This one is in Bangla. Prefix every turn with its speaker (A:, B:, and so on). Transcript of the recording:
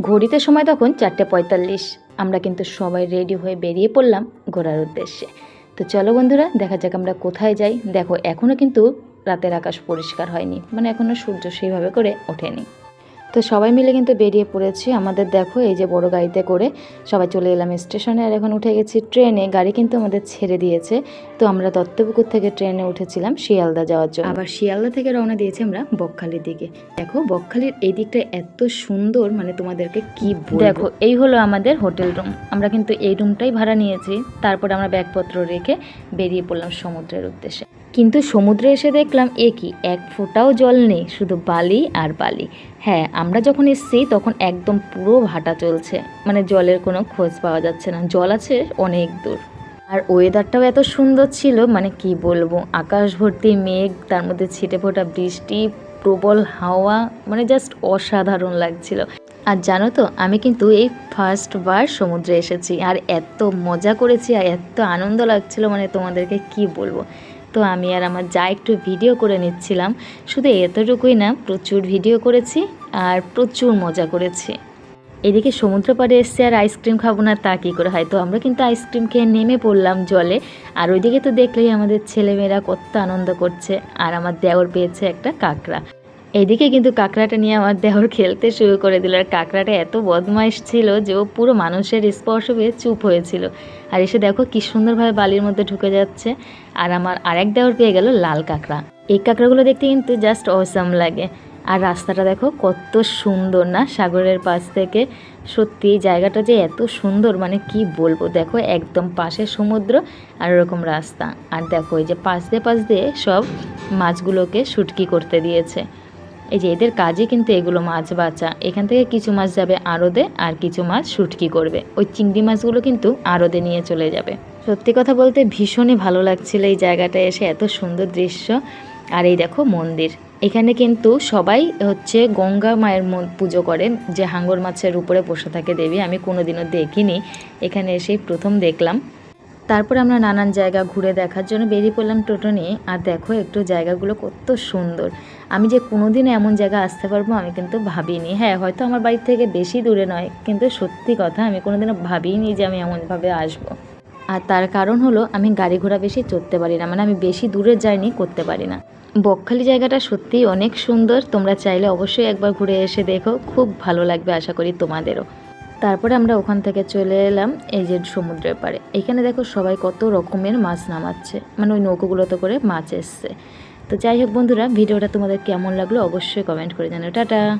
A: ঘড়িতে সময় তখন চারটে পঁয়তাল্লিশ। আমরা কিন্তু সবাই রেডি হয়ে বেরিয়ে পড়লাম ঘোরার উদ্দেশ্যে। তো চলো বন্ধুরা, দেখা যাক আমরা কোথায় যাই। দেখো এখনও কিন্তু রাতের আকাশ পরিষ্কার হয়নি। মানে এখনও সূর্য সেইভাবে করে ওঠেনি। তো সবাই মিলে কিন্তু বেরিয়ে পড়েছি। আমাদের দেখো এই যে বড় গাড়িতে করে সবাই চলে এলাম স্টেশনে। আর এখন উঠে গেছি ট্রেনে। গাড়ি কিন্তু আমাদের ছেড়ে দিয়েছে। তো আমরা দত্তপুকুর থেকে ট্রেনে উঠেছিলাম শিয়ালদা যাওয়ার জন্য। আবার শিয়ালদা থেকে রওনা দিয়েছি আমরা বকখালির দিকে। দেখো বকখালির এই দিকটা এত সুন্দর মানে তোমাদেরকে কি দেখো এই হলো আমাদের হোটেল রুম। আমরা কিন্তু এই রুমটাই ভাড়া নিয়েছি। তারপর আমরা ব্যাগপত্র রেখে বেরিয়ে পড়লাম সমুদ্রের উদ্দেশ্যে। কিন্তু সমুদ্রে এসে দেখলাম, এ কি? এক ফোঁটাও জল নেই, শুধু বালি আর বালি। হ্যাঁ আমরা যখন এসেছি তখন একদম পুরো ভাটা চলছে। মানে জলের কোনো খোঁজ পাওয়া যাচ্ছে না। জল আছে অনেক দূর। আর ওয়েদারটাও এত সুন্দর ছিল মানে কি বলব? আকাশ ভর্তি মেঘ, তার মধ্যে ছিটে ফোটা বৃষ্টি, প্রবল হাওয়া মানে জাস্ট অসাধারণ লাগছিল। আর জানো তো, আমি কিন্তু এই ফার্স্ট বার সমুদ্রে এসেছি। আর এত মজা করেছি আর এত আনন্দ লাগছিল মানে তোমাদেরকে কি বলব? তো আমি আর আমার যা একটু ভিডিও করে নিচ্ছিলাম, শুধু এতটুকুই না, প্রচুর ভিডিও করেছি আর প্রচুর মজা করেছি। এদিকে সমুদ্র পাড়ে এসছে আর আইসক্রিম খাব না, তা কী করে হয়? তো আমরা কিন্তু আইসক্রিম খেয়ে নেমে পড়লাম জলে, আর ওইদিকে তো দেখলেই আমাদের ছেলেমেয়েরা কত আনন্দ করছে, আর আমার দেওর পেয়েছে একটা কাঁকড়া। এইদিকে কিন্তু কাঁকড়াটা নিয়ে আমার দেওর খেলতে শুরু করে দিল। আর কাঁকড়াটা এত বদমাইশ ছিল যে ও পুরো মানুষের স্পর্শ পেয়ে চুপ হয়েছিল। আর এসে দেখো কি সুন্দরভাবে বালির মধ্যে ঢুকে যাচ্ছে। আর আমার আরেক দেওর পেয়ে গেল লাল কাঁকড়া। এই কাঁকড়াগুলো দেখতে কিন্তু জাস্ট অসাম লাগে। আর রাস্তাটা দেখো কত সুন্দর না? সাগরের পাশ থেকে। সত্যি জায়গাটা যে এত সুন্দর মানে কি বলব? দেখো একদম পাশে সমুদ্র আর ওরকম রাস্তা। আর দেখো এই যে পাশ দিয়ে পাশ দিয়ে সব মাছগুলোকে শুটকি করতে দিয়েছে। এই যে এদের কাজে কিন্তু এগুলো মাছ বাঁচা এখান থেকে কিছু মাছ যাবে আড়দে আর কিছু মাছ শুটকি করবে। ওই চিংড়ি মাছগুলো কিন্তু আড়দে নিয়ে চলে যাবে। সত্যি কথা বলতে ভীষণই ভালো লাগছিল এই জায়গাটা এসে এত সুন্দর দৃশ্য। আর এই দেখো মন্দির। এখানে কিন্তু সবাই হচ্ছে গঙ্গা মায়ের পুজো করে যে হাঙ্গর মাছের উপরে বসে থাকে দেবী, আমি কোনোদিনও দেখিনি। এখানে এসেই প্রথম দেখলাম। তারপর আমরা নানান জায়গা ঘুরে দেখার জন্য বেরিয়ে পড়লাম টোটো নিয়ে। আর দেখো, একটু জায়গাগুলো কত সুন্দর। আমি যে কোনোদিনও এমন জায়গা আসতে পারব আমি কিন্তু ভাবিনি। হ্যাঁ হয়তো আমার বাড়ি থেকে বেশি দূরে নয়, কিন্তু সত্যি কথা আমি কোনোদিনও ভাবিনি যে আমি এমনভাবে আসব। আর তার কারণ হলো, আমি গাড়ি ঘোড়া বেশি চড়তে পারি না মানে আমি বেশি দূরের জার্নি করতে পারি না। বকখালি জায়গাটা সত্যিই অনেক সুন্দর, তোমরা চাইলে অবশ্যই একবার ঘুরে এসে দেখো, খুব ভালো লাগবে আশা করি তোমাদেরও। তারপরে আমরা ওখান থেকে চলে এলাম এই যে সমুদ্রের পারে এখানে দেখো সবাই কত রকমের মাছ নামাচ্ছে মানে ওই নৌকোগুলোতে করে মাছ এসছে। তো যাই হোক বন্ধুরা, ভিডিওটা তোমাদের কেমন লাগল অবশ্যই কমেন্ট করে জানো টাটা!